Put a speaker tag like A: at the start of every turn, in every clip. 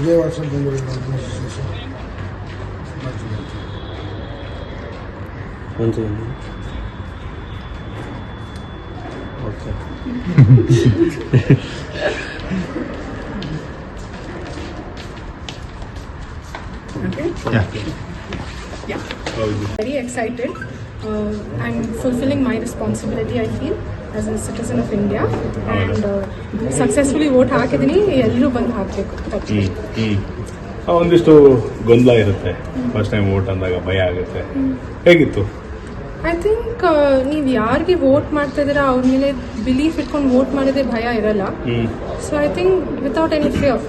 A: 이제 와서 공부를
B: 만들어주셔서 맞죠.
C: 야. Okay
D: Very excited. Uh, I'm fulfilling my responsibility, I feel, as a citizen of India. And uh, successfully vote ಹಾಕಿದ್ದೀನಿ ಎಲ್ಲರೂ ಬಂದು ಹಾಕಬೇಕು.
E: ಒಂದಿಷ್ಟು ಗೊಂದಲ ಇರುತ್ತೆ. ಫಸ್ಟ್ ಟೈಮ್ ವೋಟ್ ಅಂದಾಗ ಭಯ ಆಗುತ್ತೆ. ಹೇಗಿತ್ತು?
D: ಐ ಥಿಂಕ್ ನೀವು ಯಾರಿಗೆ ವೋಟ್ ಮಾಡ್ತಾ ಇದ್ದೀರಾ ಅವ್ರ ಮೇಲೆ ಬಿಲೀಫ್ ಇಟ್ಕೊಂಡು ವೋಟ್ ಮಾಡಿದ್ರೆ ಭಯ ಇರಲ್ಲ. So I think without any fear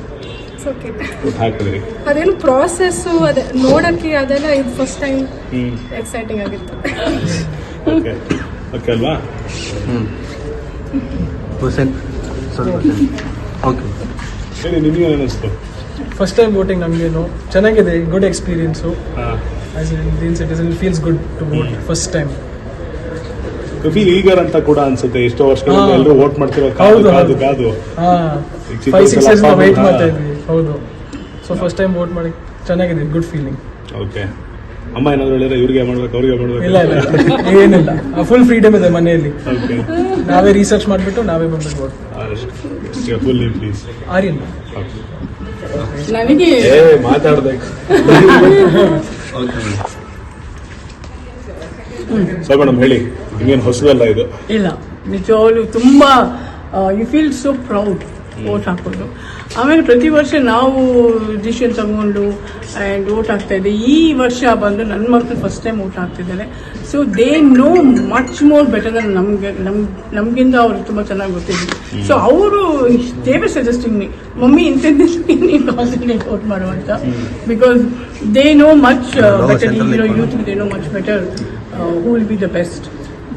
D: okay
E: ಹಾಕಿದ್ರಿ
D: ಅದೇನು ಪ್ರಾಸೆಸ್ಸು ಅದೇ ನೋಡೋಕ್ಕೆ ಅದೆಲ್ಲ ಇದು ಫಸ್ಟ್ ಟೈಮ್ ಎಕ್ಸೈಟಿಂಗ್ ಆಗಿತ್ತು.
E: ಓಕೆ ಓಕೆ ಅಲ್ವಾ?
C: ಹುಸೇನ್ ಸ್ವಲ್ಪ ಓಕೆ
E: ಹೇಳಿ ನಿಮಗೆ ಅನಿಸ್ತು?
F: ಫಸ್ಟ್ ಟೈಮ್ ವೋಟಿಂಗ್ ನಮಗೇನು ಚೆನ್ನಾಗಿದೆ ಗುಡ್ ಎಕ್ಸ್ಪೀರಿಯನ್ಸು
E: ಹಾಂ.
F: As Indian citizen feels good to vote first time
E: feel eager ಅಂತ ಕೂಡ ಅನ್ಸುತ್ತೆ. ಎಷ್ಟೋ ವರ್ಷಗಳಿಂದ. ಎಲ್ಲರೂ ವೋಟ್ ಮಾಡ್ತಿರೋ ಕಾದು ಕಾದು. ಕಾದು.
F: ಫೈವ್ ಸಿಕ್ಸ್ ಇಯರ್ಸ್ ವೆಯ್ಟ್ ಮಾಡ್ತಾ ಇದ್ವಿ. ಹೌದು. ಸೊ ಫಸ್ಟ್ ಟೈಮ್ ವೋಟ್ ಮಾಡಿ ಚೆನ್ನಾಗಿದೆ ಗುಡ್ ಫೀಲಿಂಗ್
E: ಓಕೆ ಅಮ್ಮ ಏನಾದ್ರು ಹೇಳಿದ್ರೆ ಇವ್ರಿಗೆ ಮಾಡ್ಬೇಕು ಅವ್ರಿಗೆ ಮಾಡ್ಬೇಕು.
F: ಇಲ್ಲ ಇಲ್ಲ ಏನಿಲ್ಲ. ಫುಲ್ ಫ್ರೀಡಮ್ ಇದೆ ಮನೆಯಲ್ಲಿ.
E: ಓಕೆ
F: ನಾವೇ ರಿಸರ್ಚ್ ಮಾಡಿಬಿಟ್ಟು ನಾವೇ ಬಂದ್ಬಿಟ್ಟು ವೋಟ್
E: ಅಷ್ಟು. Full name please
F: Aryan.
D: ನನಗೆ
E: ಏ ಮಾತಾಡ್ಬೇಕು ಸೊ ಮೇಡಮ್ ಹೇಳಿ. ನಿಮ್ಗೇನು ಹೊಸದಲ್ಲ ಇದು?
G: ಇಲ್ಲ. ನಿಜವಾಗ್ಲೂ ತುಂಬ you feel so proud vote ಹಾಕೋದು ಆಮೇಲೆ ಪ್ರತಿ ವರ್ಷ ನಾವು ಡಿಸಿಷನ್ ತಗೊಂಡು ಆ್ಯಂಡ್ ಓಟ್ ಆಗ್ತಾ ಇದ್ದೆ ಈ ವರ್ಷ ಬಂದು ನನ್ನ ಮಕ್ಕಳು ಫಸ್ಟ್ ಟೈಮ್ ಓಟ್ ಆಗ್ತಿದ್ದಾರೆ so they know much more better than ನಮಗೆ ನಮ್ ನಮಗಿಂತ ಅವ್ರಿಗೆ ತುಂಬ ಚೆನ್ನಾಗಿ ಗೊತ್ತಿದೆ. ಸೊ ಅವರು ದೇವೇ ಸಜೆಸ್ಟಿಂಗ್ ಮೀ ಮಮ್ಮಿ ಇಂಥದ್ದಕ್ಕೆ ನೀವು ಕಾನ್ಸಂಟ್ರೇಟ್ ವೋಟ್ ಮಾಡುವಂತ because they know much better ಈಗಿರೋ youth they know much better who will be the best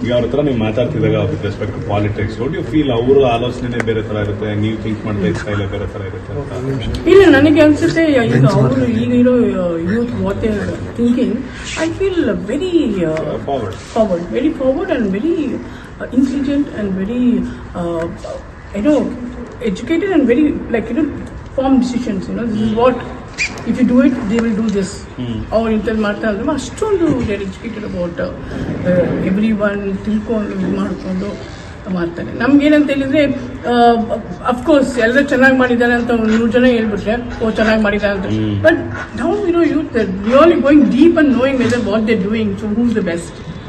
E: ಈಗ ಅವ್ರ ಹತ್ರ ನೀವು ಮಾತಾಡ್ತಿದ್ದಾಗ with respect politics what you feel ಅವರ ಆಲೋಚನೆ ಬೇರೆ ತರ ಇರುತ್ತೆ? ನೀವು ಥಿಂಕ್ ಮಾಡ್ತಾ ಸ್ಟೈಲ್ ಬೇರೆ ತರ ಇರುತ್ತೆ ಅಂತ.
G: ಇಲ್ಲ ನನಗೆ ಅನ್ಸುತ್ತೆ ಈಗ ಅವರು ಈಗ ಇರೋ youth what thinking I feel very
E: forward
G: forward very forward and very intelligent and very you know educated and very like you form decisions you know this is what if you do it they will do this ಅವ್ರು ಇಂಥದ್ದು ಮಾಡ್ತಾ ಇದ್ರು ಅಷ್ಟೊಂದು their educated about every one ತಿಳ್ಕೊಂಡು ಇದು ಮಾಡಿಕೊಂಡು ಮಾಡ್ತಾರೆ. ನಮ್ಗೇನಂತ ಹೇಳಿದ್ರೆ ಅಫ್ಕೋರ್ಸ್ ಎಲ್ಲರೂ ಚೆನ್ನಾಗಿ ಮಾಡಿದ್ದಾರೆ ಅಂತ ಒಂದು ನೂರು ಜನ ಹೇಳ್ಬಿಟ್ರೆ ಓ ಚೆನ್ನಾಗಿ ಮಾಡಿದ್ದಾರೆ ಅಂತ. But now you know youth really going deep and knowing whether what they doing so who's the best